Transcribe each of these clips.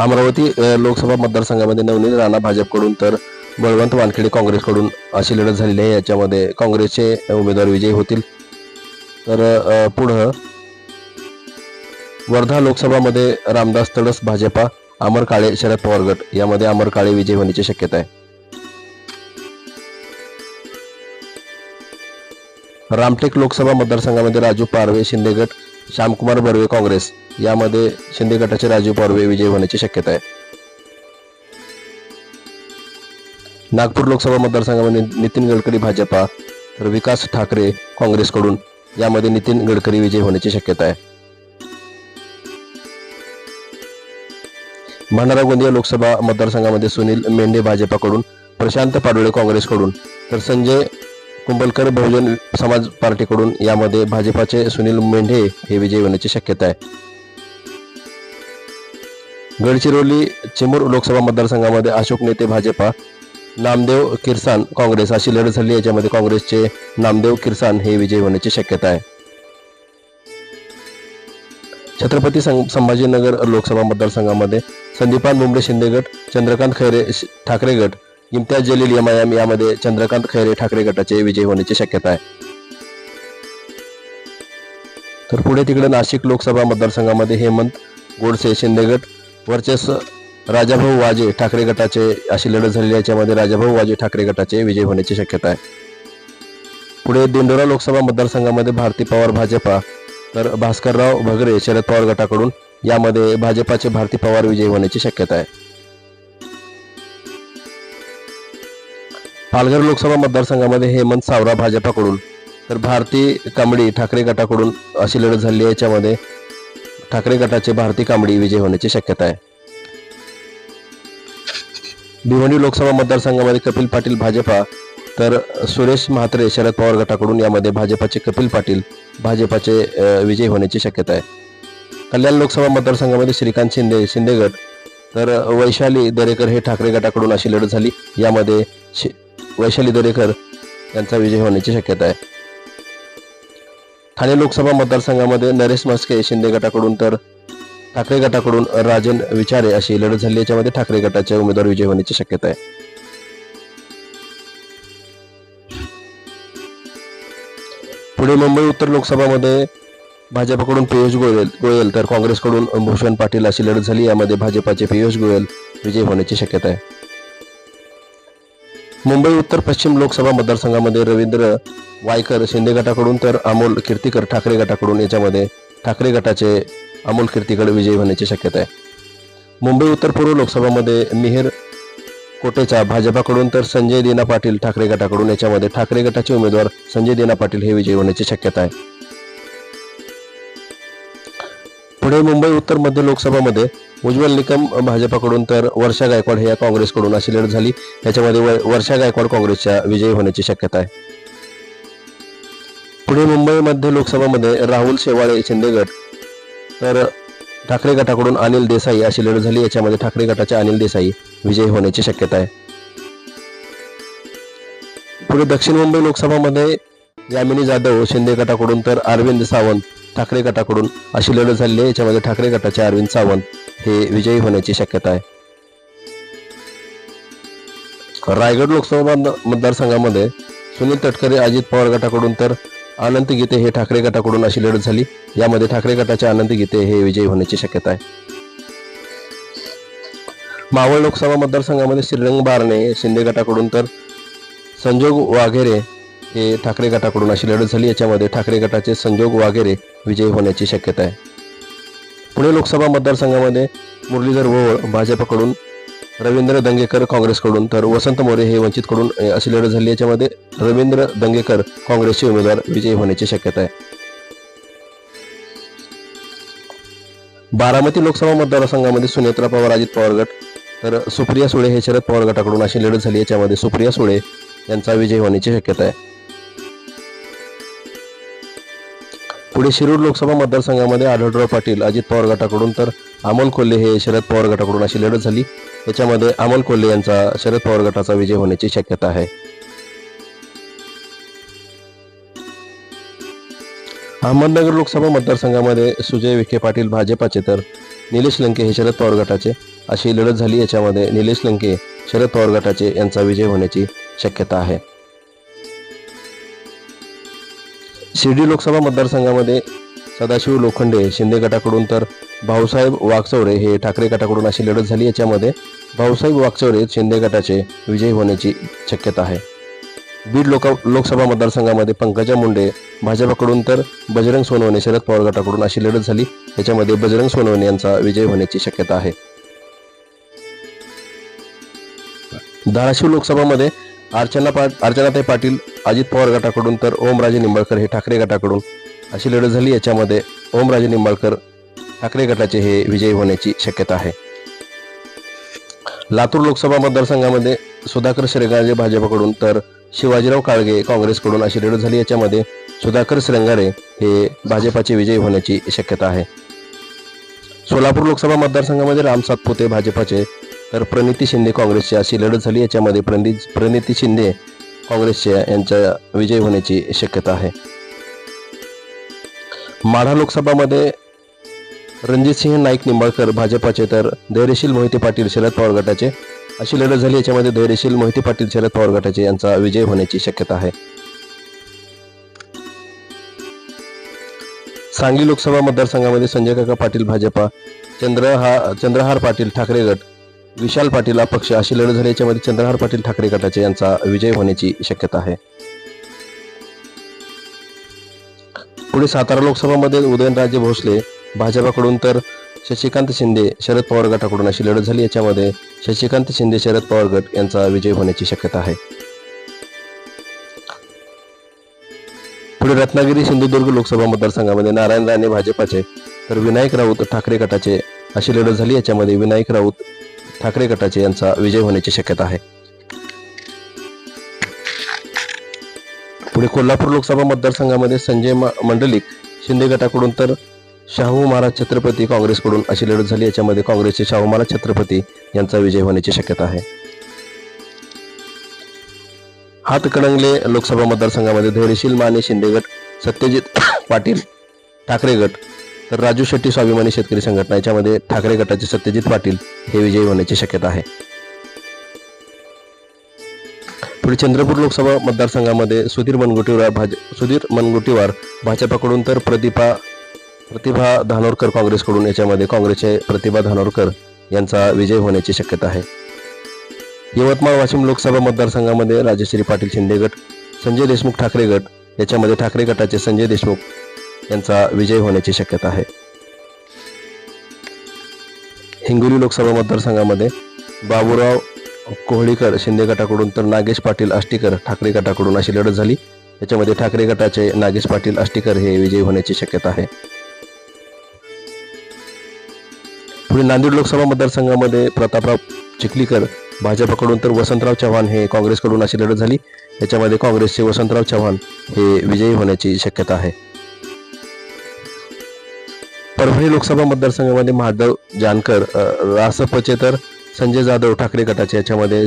अमरावती लोकसभा मतदारसंघामध्ये नवनीत राणा भाजपकडून तर बळवंत वानखेडे काँग्रेसकडून अशी लढत झालेली आहे. याच्यामध्ये काँग्रेसचे उमेदवार विजयी होतील. तर पुढं वर्धा लोकसभामध्ये रामदास तडस भाजपा अमर काळे शरद पवार गट. यामध्ये अमर काळे विजय होण्याची शक्यता आहे. रामटेक लोकसभा मतदारसंघामध्ये राजू पारवे शिंदे गट. श्यामकुमार बर्वे काँग्रेस यामध्ये शिंदे गटाचे राजू पारवे विजयी होण्याची शक्यता आहे. नागपूर लोकसभा मतदारसंघामध्ये नितीन गडकरी भाजपा तर विकास ठाकरे काँग्रेसकडून यामध्ये नितीन गडकरी विजयी होण्याची शक्यता आहे. भंडारा गोंदिया लोकसभा मतदारसंघामध्ये सुनील मेंढे भाजपाकडून प्रशांत पाडोळे काँग्रेसकडून तर संजय कुंभलकर बहुजन समाज पार्टीकडून यामध्ये भाजपाचे सुनील मेंढे हे विजयी होण्याची शक्यता आहे. गडचिरोली चिमूर लोकसभा मतदारसंघामध्ये अशोक नेते भाजपा नामदेव किरसान काँग्रेस अशी लढत झाली याच्यामध्ये काँग्रेसचे नामदेव किरसान हे विजयी होण्याची शक्यता आहे. छत्रपती सं- संभाजीनगर लोकसभा मतदारसंघामध्ये संदीपान मुंबडे शिंदेगट चंद्रकांत खैरे ठाकरे गट इम्तियाज जलील एमआयएम यामध्ये चंद्रकांत खैरे ठाकरे गटाचे विजय होण्याची शक्यता आहे. तर पुढे तिकडे नाशिक लोकसभा मतदारसंघामध्ये हेमंत गोडसे शिंदे गट वर्चस्व राजाभाऊ वाजे ठाकरे गटाचे अशी लढत झालेली याच्यामध्ये राजाभाऊ वाजे ठाकरे गटाचे विजय होण्याची शक्यता आहे. पुढे दिंडोरा लोकसभा मतदारसंघामध्ये भारती पवार भाजपा तर भास्करराव भगरे शरद पवार गटाकडून यामध्ये भाजपाचे भारती पवार विजयी होण्याची शक्यता आहे. पालघर लोकसभा मतदारसंघामध्ये हेमंत सावरा भाजपाकडून तर भारती कांबडी ठाकरे गटाकडून अशी लढत झाली आहे याच्यामध्ये ठाकरे गटाचे भारती कांबडी विजय होण्याची शक्यता आहे. भिवंडी लोकसभा मतदारसंघामध्ये कपिल पाटील भाजपा तर सुरेश म्हात्रे शरद पवार गटाकडून यामध्ये भाजपाचे कपिल पाटील भाजपाचे विजय होण्याची शक्यता आहे. कल्याण लोकसभा मतदारसंघामध्ये श्रीकांत शिंदे शिंदे गट तर वैशाली दरेकर हे ठाकरे गटाकडून अशी लढत झाली. यामध्ये वैशाली दरेकर यांचा विजय होण्याची शक्यता आहे. ठाणे लोकसभा मतदारसंघामध्ये नरेश म्हस्के शिंदे गटाकडून तर ठाकरे गटाकडून राजन विचारे अशी लढत झाली. याच्यामध्ये ठाकरे गटाचे उमेदवार विजय होण्याची शक्यता आहे. पुढे मुंबई उत्तर लोकसभामध्ये भाजपकडून पियुष गोयल गोयल तर काँग्रेसकडून भूषण पाटील अशी लढत झाली. यामध्ये भाजपाचे पियुष गोयल विजय होण्याची शक्यता आहे. मुंबई उत्तर पश्चिम लोकसभा मतदारसंघामध्ये रवींद्र वायकर शिंदे गटाकडून तर अमोल कीर्तीकर ठाकरे गटाकडून याच्यामध्ये ठाकरे गटाचे अमोल कीर्तीकर विजयी होण्याची शक्यता आहे. मुंबई उत्तर पूर्व लोकसभामध्ये मिहिर कोटेचा भाजपाकडून तर संजय दीना पाटील ठाकरे गटाकडून याच्यामध्ये ठाकरे गटाचे उमेदवार संजय दीना पाटील हे विजयी होण्याची शक्यता आहे. पुढे मुंबई उत्तर मध्य लोकसभामध्ये उज्ज्वल निकम भाजपाकडून तर वर्षा गायकवाड हे या काँग्रेसकडून अशी लढत झाली. याच्यामध्ये वर्षा गायकवाड काँग्रेसच्या विजयी होण्याची शक्यता आहे. पुढे मुंबई मध्य लोकसभामध्ये राहुल शेवाळे शिंदे गट. तर ठाकरे गटाकडून अनिल देसाई अशी लढत झाली. याच्यामध्ये ठाकरे गटाचे अनिल देसाई विजयी होण्याची शक्यता आहे. पुढे दक्षिण मुंबई लोकसभामध्ये यामिनी जाधव शिंदे गटाकडून तर अरविंद सावंत ठाकरे गटाकडून अशी लढत झालेली आहे. याच्यामध्ये ठाकरे गटाचे अरविंद सावंत. हे विजयी होण्याची शक्यता आहे. रायगड लोकसभा मतदारसंघामध्ये सुनील तटकरे अजित पवार गटाकडून तर अनंत गीते हे ठाकरे गटाकडून अशी लढत झाली. यामध्ये ठाकरे गटाचे अनंत गीते हे विजयी होण्याची शक्यता आहे. मावळ लोकसभा मतदारसंघामध्ये श्रीरंग बारणे शिंदे गटाकडून तर संजोग वाघेरे हे ठाकरे गटाकडून अशी लढत झाली. याच्यामध्ये ठाकरे गटाचे संजोग वाघेरे विजयी होण्याची शक्यता आहे. पुणे लोकसभा मतदारसंघामध्ये मुरलीधर ओवळ भाजपकडून रवींद्र दंगेकर काँग्रेसकडून तर वसंत मोरे हे वंचितकडून अशी लढत झाली. याच्यामध्ये रवींद्र दंगेकर काँग्रेसचे उमेदवार विजयी होण्याची शक्यता आहे. बारामती लोकसभा मतदारसंघामध्ये सुनेत्रा पवार अजित पवार गट तर सुप्रिया सुळे हे शरद पवार गटाकडून अशी लढत झाली. याच्यामध्ये सुप्रिया सुळे यांचा विजय होण्याची शक्यता आहे. पुढे शिरूर लोकसभा मतदारसंघामध्ये आढळराव पाटील अजित पवार गटाकडून तर अमोल कोल्हे हे शरद पवार गटाकडून अशी लढत झाली. याच्यामध्ये अमोल कोल्हे यांचा शरद पवार गटाचा विजय होण्याची शक्यता आहे. अहमदनगर लोकसभा मतदारसंघामध्ये सुजय विखे पाटील भाजपाचे तर निलेश लंके हे शरद पवार गटाचे अशी लढत झाली. याच्यामध्ये निलेश लंके शरद पवार गटाचे यांचा विजय होण्याची शक्यता आहे. शिर्डी लोकसभा मतदारसंघामध्ये सदाशिव लोखंडे शिंदे गटाकडून तर भाऊसाहेब वागचौरे हे ठाकरे गटाकडून अशी लढत झाली. याच्यामध्ये भाऊसाहेब वागचौरे शिंदे गटाचे विजयी होण्याची शक्यता आहे. बीड लोक लोकसभा मतदारसंघामध्ये पंकजा मुंडे भाजपाकडून तर बजरंग सोनवणे शरद पवार गटाकडून अशी लढत झाली. याच्यामध्ये बजरंग सोनवणे यांचा विजय होण्याची शक्यता आहे. धाराशिव लोकसभामध्ये अर्चना पाट अर्चनाताई पाटील अजित पवार गटाकडून तर ओमराजे निंबाळकर हे ठाकरे गटाकडून अशी लढत झाली. याच्यामध्ये ओमराजे निंबाळकर ठाकरे गटाचे हे विजयी होण्याची शक्यता आहे. लातूर लोकसभा मतदारसंघामध्ये सुधाकर श्रेंगारे भाजपकडून तर शिवाजीराव काळगे काँग्रेसकडून अशी लढत झाली. याच्यामध्ये सुधाकर श्रेंगारे हे भाजपाचे विजयी होण्याची शक्यता आहे. सोलापूर लोकसभा मतदारसंघामध्ये राम सातपुते भाजपाचे तर प्रणिती शिंदे काँग्रेसचे अशी लढत झाली. याच्यामध्ये प्रणि प्रणिती शिंदे काँग्रेसच्या यांचा विजय होण्याची शक्यता आहे. माढा लोकसभामध्ये रणजितसिंह नाईक निंबाळकर भाजपाचे तर धैर्यशील मोहिते पाटील शरद पवार गटाचे अशी लढत झाली. याच्यामध्ये धैर्यशील मोहिते पाटील शरद पवार गटाचे यांचा विजय होण्याची शक्यता आहे. सांगली लोकसभा मतदारसंघामध्ये संजय काका पाटील भाजपा चंद्रहा चंद्रहार पाटील ठाकरे गट विशाल पाटील अपक्ष अशी लढत झाली याच्यामध्ये चंद्रहार पाटील ठाकरे गटाचे यांचा विजय होण्याची शक्यता आहे. पुढे सातारा लोकसभामध्ये उदयनराजे भोसले भाजपाकडून तर शशिकांत शिंदे शरद पवार गटाकडून अशी लढत झाली याच्यामध्ये शशिकांत शिंदे शरद पवार गट यांचा विजय होण्याची शक्यता आहे. पुढे रत्नागिरी सिंधुदुर्ग लोकसभा मतदारसंघामध्ये नारायण राणे भाजपाचे तर विनायक राऊत ठाकरे गटाचे अशी लढत झाली याच्यामध्ये विनायक राऊत ठाकरे गटाचे यांचा विजय होण्याची शक्यता आहे. पुढे कोल्हापूर लोकसभा मतदारसंघामध्ये संजय मंडलिक शिंदे गटाकडून तर शाहू महाराज छत्रपती काँग्रेसकडून अशी लढत झाली. याच्यामध्ये काँग्रेसचे शाहू महाराज छत्रपती यांचा विजय होण्याची शक्यता आहे. हातकणंगले लोकसभा मतदारसंघामध्ये धैर्यशील माने शिंदे गट सत्यजित पाटील ठाकरे गट तर राजू शेट्टी स्वाभिमानी शेतकरी संघटना याच्यामध्ये ठाकरे गटाचे सत्यजित पाटील हे विजयी होण्याची शक्यता आहे. पुढे चंद्रपूर लोकसभा मतदारसंघामध्ये सुधीर मनगुटीवार भाज सुधीर मनगुटीवार भाजपाकडून तर प्रतिभा प्रतिभा धानोरकर काँग्रेसकडून याच्यामध्ये काँग्रेसचे प्रतिभा धानोरकर यांचा विजय होण्याची शक्यता आहे. यवतमाळ वाशिम लोकसभा मतदारसंघामध्ये राजश्री पाटील शिंदे गट संजय देशमुख ठाकरे गट याच्यामध्ये ठाकरे गटाचे संजय देशमुख यांचा विजय होण्याची शक्यता आहे. हिंगोली लोकसभा मतदारसंघामध्ये बाबूराव कोहळीकर शिंदे गटाकडून तर नागेश पाटील आष्टीकर ठाकरे गटाकडून अशी लढत झाली. याच्यामध्ये ठाकरे गटाचे नागेश पाटील आष्टीकर हे विजयी होण्याची शक्यता आहे. पुढे नांदेड लोकसभा मतदारसंघामध्ये प्रतापराव चिखलीकर भाजपकडून तर वसंतराव चव्हाण हे काँग्रेसकडून अशी लढत झाली. याच्यामध्ये काँग्रेसचे वसंतराव चव्हाण हे विजयी होण्याची शक्यता आहे. परभणी लोकसभा मतदारसंघामध्ये महादेव जानकर रासपचे तर संजय जाधव ठाकरे गटाचे. याच्यामध्ये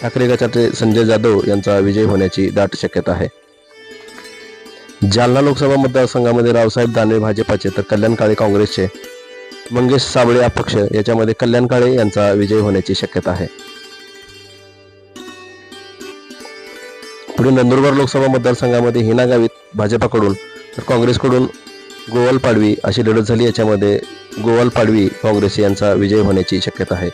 ठाकरे गटाचे संजय जाधव यांचा विजय होण्याची दाट शक्यता आहे. जालना लोकसभा मतदारसंघामध्ये रावसाहेब दानवे भाजपाचे तर कल्याण काळे काँग्रेसचे. मंगेश साबळे अपक्ष याच्यामध्ये कल्याण काळे यांचा विजय होण्याची शक्यता आहे. पुढे नंदुरबार लोकसभा मतदारसंघामध्ये हिना गावित भाजपाकडून तर काँग्रेसकडून गोवाल पाडवी अशी लढत झाली. याच्यामध्ये गोवाल पाडवी काँग्रेस यांचा विजय होण्याची शक्यता आहे.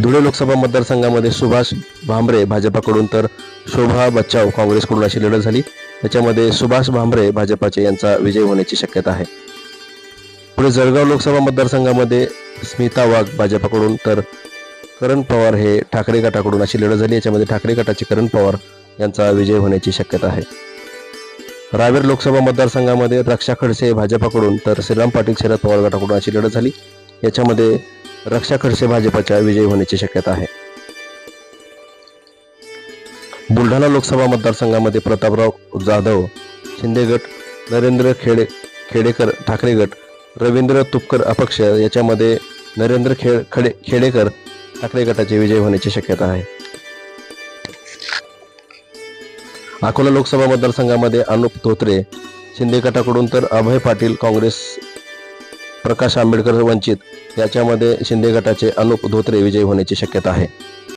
धुळे लोकसभा मतदारसंघामध्ये सुभाष भांबरे भाजपाकडून तर शोभा बच्चाव काँग्रेसकडून अशी लढत झाली. याच्यामध्ये सुभाष भांबरे भाजपाचे यांचा विजय होण्याची शक्यता आहे. पुढे जळगाव लोकसभा मतदारसंघामध्ये स्मिता वाघ भाजपाकडून तर करण पवार हे ठाकरे गटाकडून अशी लढत झाली. याच्यामध्ये ठाकरे गटाचे करण पवार यांचा विजय होण्याची शक्यता आहे. रावेर लोकसभा मतदारसंघामध्ये रक्षा खडसे भाजपाकडून तर श्रीराम पाटील शरद पवार गटाकडून अशी लढत झाली. याच्यामध्ये रक्षा खडसे भाजपाच्या विजयी होण्याची शक्यता आहे. बुलढाणा लोकसभा मतदारसंघामध्ये प्रतापराव जाधव शिंदे गट नरेंद्र खेडे खेडेकर ठाकरे गट रवींद्र तुपकर अपक्ष याच्यामध्ये नरेंद्र खेड खडे खेडेकर ठाकरे गटाचे विजय होण्याची शक्यता आहे. अकोला लोकसभा मतदारसंघामध्ये अनुप धोत्रे शिंदे गटाकडून तर अभय पाटील काँग्रेस प्रकाश आंबेडकर वंचित याच्यामध्ये शिंदे गटाचे अनुप धोत्रे विजयी होण्याची शक्यता आहे.